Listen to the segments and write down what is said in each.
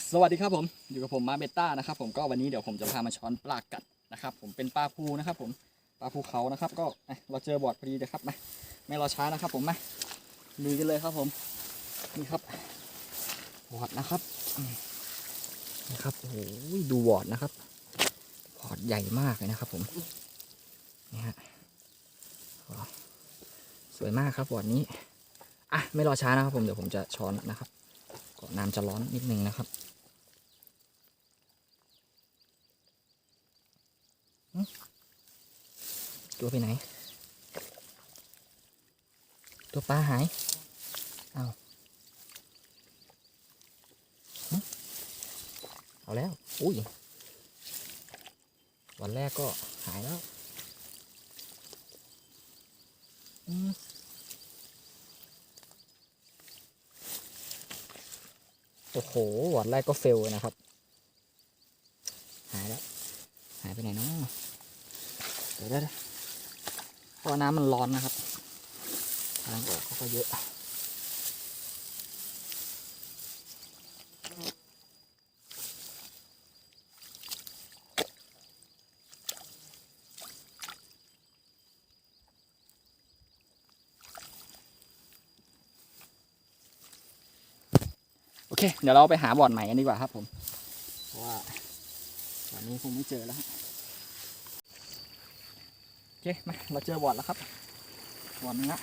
สวัสดีครับผมอยู่กับผมมาเบต้านะครับผมก็วันนี้เดี๋ยวผมจะพามาช้อนปลากัดนะครับผมเป็นปลาภูนะครับผมปลาภูเขานะครับ ก็เราเจอบอดพอดีนะครับมาไม่รอช้านะครับผมมาลุยกันเลยครับผมนี่ครับบอดนะครับนี่ครับโอ้โหดูบอดนะครับบอดใหญ่มากเลยนะครับ ผมนี่ฮะสวยมากครับบอดนี้อะไม่รอช้านะครับผมเดี๋ยวผมจะช้อนนะครับก็น้ำจะร้อนนิดนึงนะครับ ตัวไปไหน ตัวปลาหาย เอาเอาแล้ว อุ้ย วันแรกก็หายแล้วโอ้โหวันแรกก็เฟลนะครับ หายแล้ว หายไปไหนเนาะเดี๋ยวได้ เพราะน้ำมันร้อนนะครับทางออกเขาก็เยอะโอเค เดี๋ยวเราไปหาบ่อร์ดใหม่กันดีกว่าครับผม เพราะว่าวันนี้คงไม่เจอแล้วฮะ เคมาเราเจอบอดแล้วครับบอดนึงละ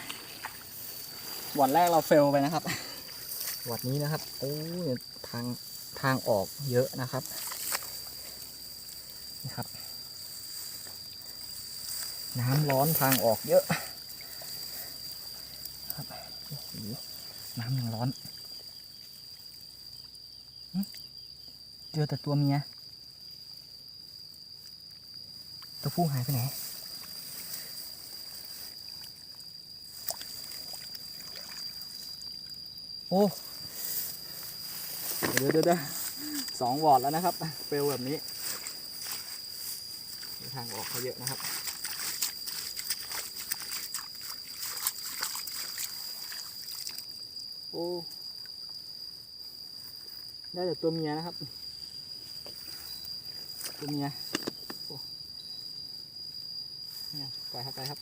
บอดแรกเราเฟลไปนะครับบอดนี้นะครับโอ้ยทางทางออกเยอะนะครับนี่ครับ น้ำร้อนทางออกเยอะครับโอ้โหน้ำยังร้อนเจอแต่ตัวเมียตัวผู้หายไปไหน โอ้เดี๋ยวเดี๋ยวเดี๋ยวสองวอดแล้วนะครับเฟลแบบนี้ ทางออกเขาเยอะนะครับโอ้ได้แต่ตัวเมียนะครับ ตัวเมียโอ้เนี่ยไปครับไปครับ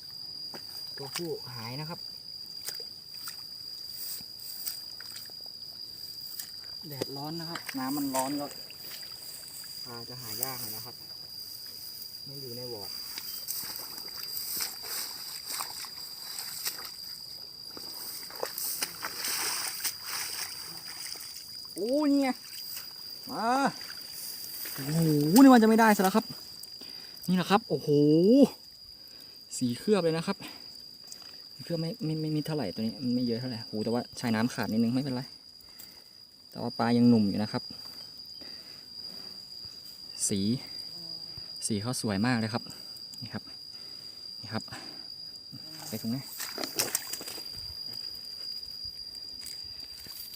ตัวผู้หายนะครับ แดดร้อนนะครับ น้ำมันร้อนก็ปลาจะหายากนะครับ ไม่อยู่ในวอร์ดโอ้เนี่ไงมาโอ้โหนี่มันจะไม่ได้ซะแล้วครับ นี่แหละครับ โอ้โห สีเคลือบเลยนะครับ เคลือบไม่ไม่ไม่มีเท่าไหร่ตัวนี้ไม่เยอะเท่าไหร่โหแต่ว่าชายน้ำขาดนิดนึงไม่เป็นไร แต่ว่าปลายังหนุ่มอยู่นะครับ สีสีเขาสวยมากเลยครับ นี่ครับ นี่ครับ ไปตรงนี้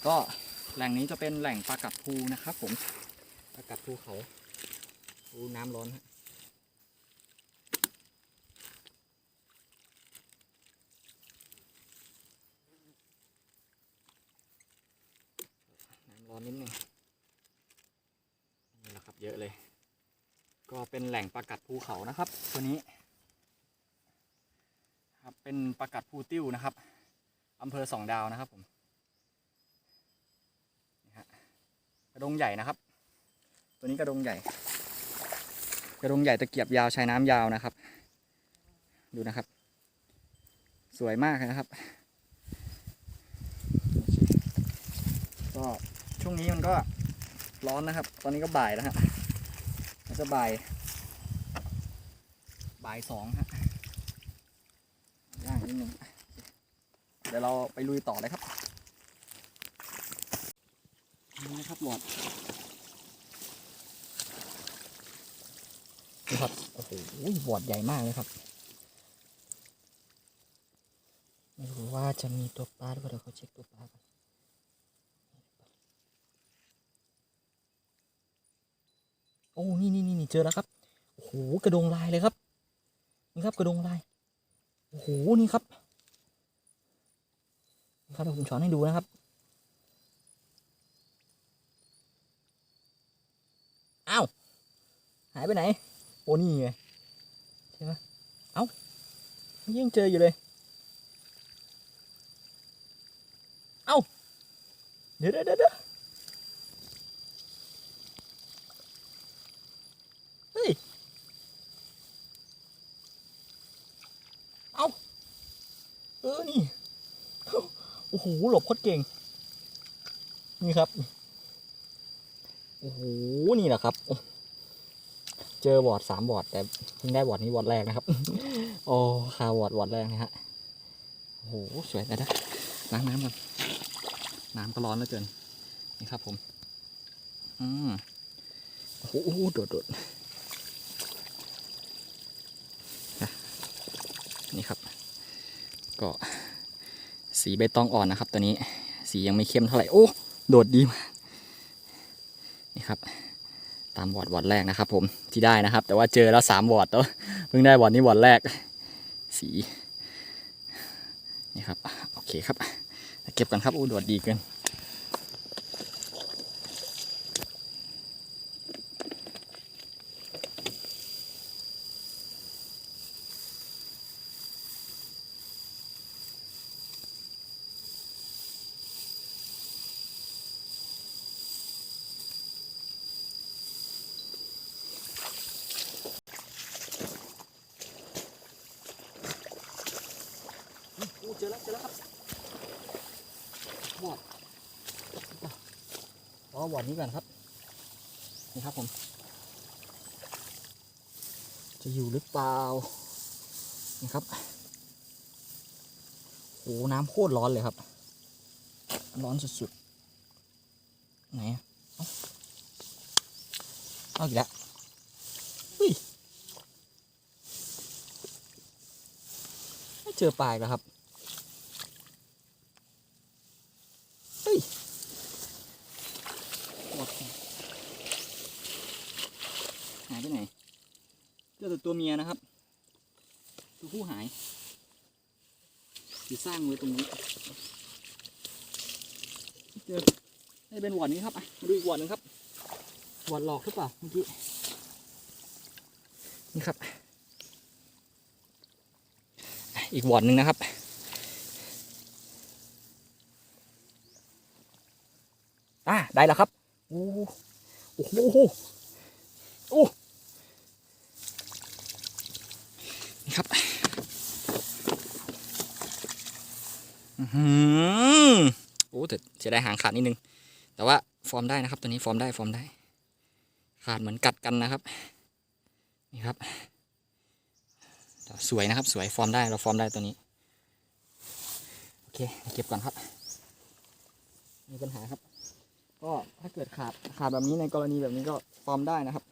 ก็แหล่งนี้จะเป็นแหล่งปลากัดภูนะครับผม ปลากัดภูเขาภูน้ำร้อนฮะ นิดนึงนี่แหละครับเยอะเลย ก็เป็นแหล่งปลากัดภูเขานะครับ ตัวนี้ ครับเป็นปลากัดภูติ้วนะครับอำเภอสองดาวนะครับผมนี่ฮะกระดงใหญ่นะครับ ตัวนี้กระดงใหญ่ กระดงใหญ่ตะเกียบยาวชายน้ำยาวนะครับ ดูนะครับ สวยมากนะครับ ก็ ช่วงนี้มันก็ร้อนนะครับ ตอนนี้ก็บ่ายแล้วฮะมันจะบ่าย บ่ายสองฮะย่างนิดนึงเดี๋ยวเราไปลุยต่อเลยครับนี่นะครับหลอดนี่ครับโอ้โหบอดใหญ่มากเลยครับไม่รู้ว่าจะมีตัวปลาหรือเปล่าเดี๋ยวเขาเช็คตัวปลาก่อน โอ้ นี่นี่นี่นี่ เจอแล้วครับโอ้โหกระดงลายเลยครับ นี่ครับกระดงลายโอ้โหนี่ครับนี่ครับเดี๋ยวผมช้อนให้ดูนะครับอ้าวหายไปไหนโอ้นี่ไงใช่ไหมเอ้ายังเจออยู่เลยเอ้าเดี๋ยวเดี๋ยวเดี๋ยว ฮ้ย เอ้าเออ นี่ โอ้โห หลบโคตรเก่ง นี่ครับ โอ้โห นี่แหละครับ เจอบอร์ดสามบอร์ดแต่เพิ่งได้บอร์ดนี้บอร์ดแรกนะครับ โอ้คาบอร์ดบอร์ดแรกนะฮะ โอ้โห สวยนะนะล้างน้ำก่อน น้ำก็ร้อนเหลือเกิน นี่ครับผม อืมโอ้โหโดดโดดนะ นี่ครับ ก็สีใบตองอ่อนนะครับ ตัวนี้สียังไม่เข้มเท่าไหร่ โอ้โดดดีมากนี่ครับ ตามบอดบอดแรกนะครับ ผมที่ได้นะครับ แต่ว่าเจอแล้วสามบอดตัวเพิ่งได้บอดนี้บอดแรก สีนี่ครับโอเคครับเก็บกันครับโอ้โดดดีเกิน เจอแล้วเจอแล้วครับบอดอ๋อบอดนี้ก่อนครับ นี่ครับผม จะอยู่หรือเปล่า นี่ครับโอ้น้ำโคตรร้อนเลยครับ ร้อนสุดๆ ไหนอะเอาอีกแล้วเฮ้ยไม่เจอปลาอีกแล้วครับ เฮ้ย หายไปไหนเจอแต่ตัวเมียนะครับ ตัวผู้หายอยู่สร้างไว้ตรงนี้เจอได้เป็นหวอดนี้ครับอะมาดูอีกหวอดหนึ่งครับหวอดหลอกหรือเปล่าเมื่อกี้นี่ครับ อีกหวอดหนึ่งนะครับอ่าได้แล้วครับ โอ้โหโอ้โหโอ้นี่ครับอือหือโอ้แต่จะได้หางขาดนิดนึง แต่ว่าฟอร์มได้นะครับ ตัวนี้ฟอร์มได้ฟอร์มได้ ขาดเหมือนกัดกันนะครับ นี่ครับ สวยนะครับ สวยฟอร์มได้เราฟอร์มได้ตัวนี้ โอเคเก็บก่อนครับ มีปัญหาครับ ก็ถ้าเกิดขาดขาดแบบนี้ในกรณีแบบนี้ก็ฟอร์มได้นะครับ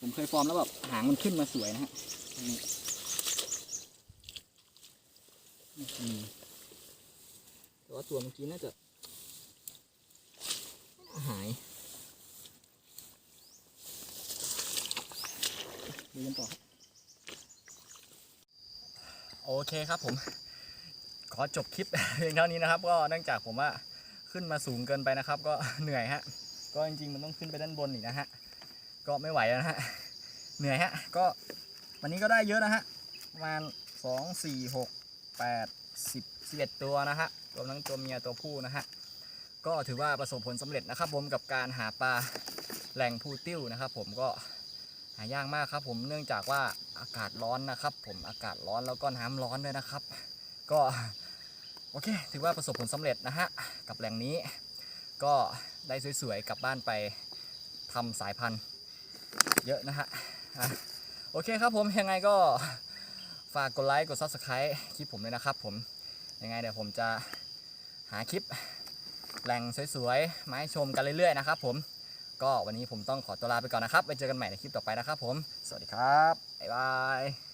ผมเคยฟอร์มแล้วแบบหางมันขึ้นมาสวยนะฮะนี้อืมแต่ว่าตัวเมื่อกี้น่าจะหายดูกันต่อโอเคครับผม ขอจบคลิปเพียงเท่านี้นะครับ ก็เนื่องจากผมว่าขึ้นมาสูงเกินไปนะครับ ก็เหนื่อยฮะก็จริงๆมันต้องขึ้นไปด้านบนอีกนะฮะก็ไม่ไหวแล้วนะฮะเหนื่อยฮะก็วันนี้ก็ได้เยอะนะฮะประมาณสองสี่หกแปดสิบสิบเอ็ดตัวนะฮะรวมทั้งตัวเมียตัวผู้นะฮะก็ถือว่าประสบผลสำเร็จนะครับ ผมกับการหาปลาแหล่งพูติ้วนะครับ ผมก็หายากมากครับ ผมเนื่องจากว่าอากาศร้อนนะครับ ผมอากาศร้อนแล้วก็น้ำร้อนด้วยนะครับ ก็โอเค ถือว่าประสบผลสำเร็จนะฮะ กับแหล่งนี้ ก็ได้สวยๆ กลับบ้านไปทำสายพันธุ์เยอะนะฮะอะโอเคครับผมยังไงก็ฝากกดไลค์กด Subscribe คลิปผมด้วยนะครับผม ยังไงเดี๋ยวผมจะหาคลิปแหล่งสวยๆ มาให้ชมกันเรื่อยๆ นะครับผม ก็วันนี้ผมต้องขอตัวลาไปก่อนนะครับ ไปเจอกันใหม่ในคลิปต่อไปนะครับผม สวัสดีครับ บ๊ายบาย